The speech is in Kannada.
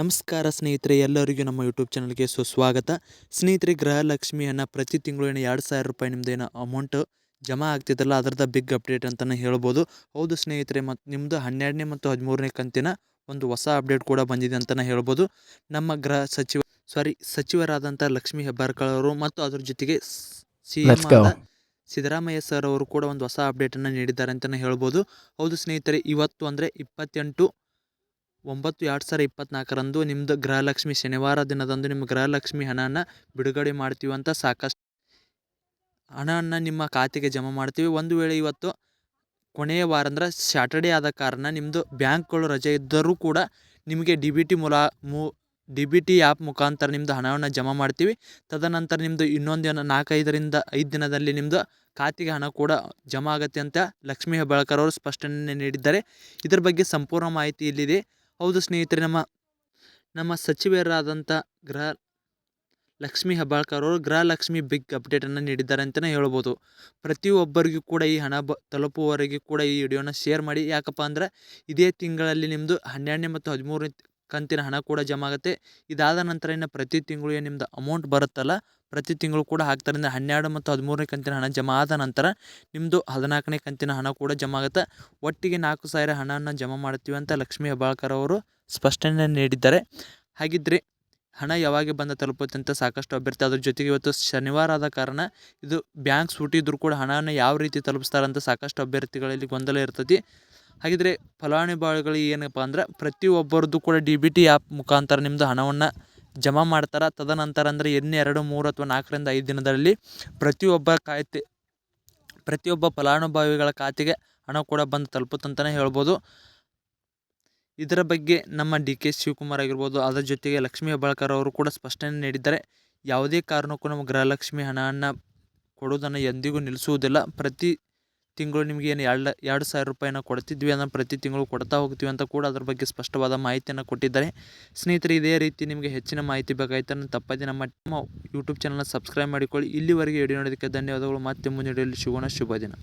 ನಮಸ್ಕಾರ ಸ್ನೇಹಿತರೆ ಎಲ್ಲರಿಗೂ ನಮ್ಮ ಯೂಟ್ಯೂಬ್ ಚಾನಲ್ಗೆ ಸುಸ್ವಾಗತ. ಸ್ನೇಹಿತರೆ ಗೃಹಲಕ್ಷ್ಮಿಯನ್ನು ಪ್ರತಿ ತಿಂಗಳು ಏನು ಎರಡು ಸಾವಿರ ರೂಪಾಯಿ ನಿಮ್ಮದು ಏನು ಅಮೌಂಟ್ ಜಮಾ ಆಗ್ತಿದ್ದಲ್ಲ ಅದರದ ಬಿಗ್ ಅಪ್ಡೇಟ್ ಅಂತಲೇ ಹೇಳ್ಬೋದು. ಹೌದು ಸ್ನೇಹಿತರೆ ಮತ್ತು ನಿಮ್ಮದು ಹನ್ನೆರಡನೇ ಮತ್ತು ಹದಿಮೂರನೇ ಕಂತಿನ ಒಂದು ಹೊಸ ಅಪ್ಡೇಟ್ ಕೂಡ ಬಂದಿದೆ ಅಂತಲೇ ಹೇಳ್ಬೋದು. ನಮ್ಮ ಗೃಹ ಸಚಿವ ಸಾರಿ ಸಚಿವರಾದಂಥ ಲಕ್ಷ್ಮೀ ಹೆಬ್ಬಾರ್ಕಳ್ ಅವರು ಮತ್ತು ಅದ್ರ ಜೊತೆಗೆ ಸಿ ಸಿದ್ದರಾಮಯ್ಯ ಸರ್ ಅವರು ಕೂಡ ಒಂದು ಹೊಸ ಅಪ್ಡೇಟನ್ನು ನೀಡಿದ್ದಾರೆ ಅಂತಲೇ ಹೇಳ್ಬೋದು. ಹೌದು ಸ್ನೇಹಿತರೆ ಇವತ್ತು ಅಂದರೆ ಇಪ್ಪತ್ತೆಂಟು ಒಂಬತ್ತು ಎರಡು ಸಾವಿರ ಇಪ್ಪತ್ನಾಲ್ಕರಂದು ನಿಮ್ಮದು ಗೃಹಲಕ್ಷ್ಮಿ ಶನಿವಾರ ದಿನದಂದು ನಿಮ್ಮ ಗೃಹಲಕ್ಷ್ಮಿ ಹಣನ ಬಿಡುಗಡೆ ಮಾಡ್ತೀವಿ ಅಂತ ಸಾಕಷ್ಟು ಹಣವನ್ನು ನಿಮ್ಮ ಖಾತೆಗೆ ಜಮಾ ಮಾಡ್ತೀವಿ. ಒಂದು ವೇಳೆ ಇವತ್ತು ಕೊನೆಯ ವಾರ ಅಂದ್ರೆ ಸ್ಯಾಟರ್ಡೇ ಆದ ಕಾರಣ ನಿಮ್ಮದು ಬ್ಯಾಂಕ್ಗಳು ರಜೆ ಇದ್ದರೂ ಕೂಡ ನಿಮಗೆ ಡಿ ಬಿ ಟಿ ಮೂಲ ಮೂ ಡಿ ಬಿ ಟಿ ಆ್ಯಪ್ ಮುಖಾಂತರ ನಿಮ್ಮದು ಹಣವನ್ನು ಜಮಾ ಮಾಡ್ತೀವಿ. ತದನಂತರ ನಿಮ್ಮದು ಇನ್ನೊಂದು ದಿನ ನಾಲ್ಕೈದರಿಂದ ಐದು ದಿನದಲ್ಲಿ ನಿಮ್ಮದು ಖಾತೆಗೆ ಹಣ ಕೂಡ ಜಮಾ ಆಗುತ್ತೆ ಅಂತ ಲಕ್ಷ್ಮೀ ಹೆಬ್ಬಾಳ್ಕರ್ ಅವರು ಸ್ಪಷ್ಟನೆ ನೀಡಿದ್ದಾರೆ. ಇದರ ಬಗ್ಗೆ ಸಂಪೂರ್ಣ ಮಾಹಿತಿ ಇಲ್ಲಿದೆ. ಹೌದು ಸ್ನೇಹಿತರೆ, ನಮ್ಮ ನಮ್ಮ ಸಚಿವರಾದಂಥ ಗೃಹ ಲಕ್ಷ್ಮಿ ಹೆಬ್ಬಾಳ್ಕರ್ ಅವರು ಗೃಹಲಕ್ಷ್ಮಿ ಬಿಗ್ ಅಪ್ಡೇಟನ್ನು ನೀಡಿದ್ದಾರೆ ಅಂತಲೇ ಹೇಳ್ಬೋದು. ಪ್ರತಿಯೊಬ್ಬರಿಗೂ ಕೂಡ ಈ ಹಣ ಬ, ತಲುಪುವವರೆಗೂ ಕೂಡ ಈ ವಿಡಿಯೋನ ಶೇರ್ ಮಾಡಿ. ಯಾಕಪ್ಪ ಅಂದರೆ, ಇದೇ ತಿಂಗಳಲ್ಲಿ ನಿಮ್ಮದು ಹನ್ನೆರಡನೇ ಮತ್ತು ಹದಿಮೂರನೇ ಕಂತಿನ ಹಣ ಕೂಡ ಜಮಾ ಆಗುತ್ತೆ ಇದಾದ ನಂತರ ಏನು ಪ್ರತಿ ತಿಂಗಳು ಏನು ನಿಮ್ದು ಅಮೌಂಟ್ ಬರುತ್ತಲ್ಲ, ಪ್ರತಿ ತಿಂಗಳು ಕೂಡ ಹಾಕ್ತಾರಿಂದ ಹನ್ನೆರಡು ಮತ್ತು ಹದಿಮೂರನೇ ಕಂತಿನ ಹಣ ಜಮಾ ಆದ ನಂತರ ನಿಮ್ಮದು ಹದಿನಾಲ್ಕನೇ ಕಂತಿನ ಹಣ ಕೂಡ ಜಮಾ ಆಗುತ್ತೆ ಒಟ್ಟಿಗೆ ನಾಲ್ಕು ಸಾವಿರ ಹಣವನ್ನು ಜಮಾ ಮಾಡ್ತೀವಿ ಅಂತ ಲಕ್ಷ್ಮೀ ಹೆಬ್ಬಾಳ್ಕರ್ ಅವರು ಸ್ಪಷ್ಟನೆ ನೀಡಿದ್ದಾರೆ. ಹಾಗಿದ್ದರೆ ಹಣ ಯಾವಾಗ ಬಂದು ತಲುಪುತ್ತೆ ಅಂತ ಸಾಕಷ್ಟು ಅಭ್ಯರ್ಥಿ, ಅದ್ರ ಜೊತೆಗೆ ಇವತ್ತು ಶನಿವಾರ ಆದ ಕಾರಣ ಇದು ಬ್ಯಾಂಕ್ ಸೂಟಿ ಇದ್ರೂ ಕೂಡ ಹಣವನ್ನು ಯಾವ ರೀತಿ ತಲುಪಿಸ್ತಾರಂತ ಸಾಕಷ್ಟು ಅಭ್ಯರ್ಥಿಗಳಲ್ಲಿ ಗೊಂದಲ ಇರ್ತೈತಿ. ಹಾಗಿದ್ರೆ ಫಲಾನುಭವಿಗಳು ಏನಪ್ಪ ಅಂದ್ರೆ ಪ್ರತಿಯೊಬ್ಬರದ್ದು ಕೂಡ ಡಿ ಬಿ ಟಿ ಆ್ಯಪ್ ಮುಖಾಂತರ ನಿಮ್ಮದು ಹಣವನ್ನು ಜಮಾ ಮಾಡ್ತಾರೆ. ತದನಂತರ ಅಂದರೆ ಇನ್ನು ಎರಡು, ಮೂರು ಅಥವಾ ನಾಲ್ಕರಿಂದ ಐದು ದಿನದಲ್ಲಿ ಪ್ರತಿಯೊಬ್ಬ ಖಾತೆ, ಪ್ರತಿಯೊಬ್ಬ ಫಲಾನುಭವಿಗಳ ಖಾತೆಗೆ ಹಣ ಕೂಡ ಬಂದು ತಲುಪುತ್ತಂತಲೇ ಹೇಳ್ಬೋದು. ಇದರ ಬಗ್ಗೆ ನಮ್ಮ ಡಿ ಕೆ ಶಿವಕುಮಾರ್ ಆಗಿರ್ಬೋದು, ಅದರ ಜೊತೆಗೆ ಲಕ್ಷ್ಮೀ ಹೆಬ್ಬಾಳ್ಕರ್ ಅವರು ಕೂಡ ಸ್ಪಷ್ಟನೆ ನೀಡಿದ್ದಾರೆ. ಯಾವುದೇ ಕಾರಣಕ್ಕೂ ನಮ್ಮ ಗೃಹಲಕ್ಷ್ಮಿ ಹಣವನ್ನು ಕೊಡುವುದನ್ನು ಎಂದಿಗೂ ನಿಲ್ಲಿಸುವುದಿಲ್ಲ. ಪ್ರತಿ ತಿಂಗಳು ನಿಮಗೆ ಏನು ಎರಡು ಎರಡು ಸಾವಿರ ರೂಪಾಯಿನ ಕೊಡ್ತಿದ್ವಿ ಅದನ್ನು ಪ್ರತಿ ತಿಂಗಳು ಕೊಡ್ತಾ ಹೋಗ್ತೀವಿ ಅಂತ ಕೂಡ ಅದ್ರ ಬಗ್ಗೆ ಸ್ಪಷ್ಟವಾದ ಮಾಹಿತಿಯನ್ನು ಕೊಟ್ಟಿದ್ದಾರೆ. ಸ್ನೇಹಿತರೆ, ಇದೇ ರೀತಿ ನಿಮಗೆ ಹೆಚ್ಚಿನ ಮಾಹಿತಿ ಬೇಕಾಯ್ತು ತಪ್ಪದೇ ನಮ್ಮ ನಮ್ಮ ಯೂಟ್ಯೂಬ್ ಚಾನಲ್ನ ಸಬ್ಸ್ಕ್ರೈಬ್ ಮಾಡಿಕೊಳ್ಳಿ. ಇಲ್ಲಿವರೆಗೆ ವಿಡಿಯೋ ನೋಡೋದಕ್ಕೆ ಧನ್ಯವಾದಗಳು. ಮತ್ತೆ ಮುಂದಿನ ಶುಭನ ಶುಭ ದಿನ.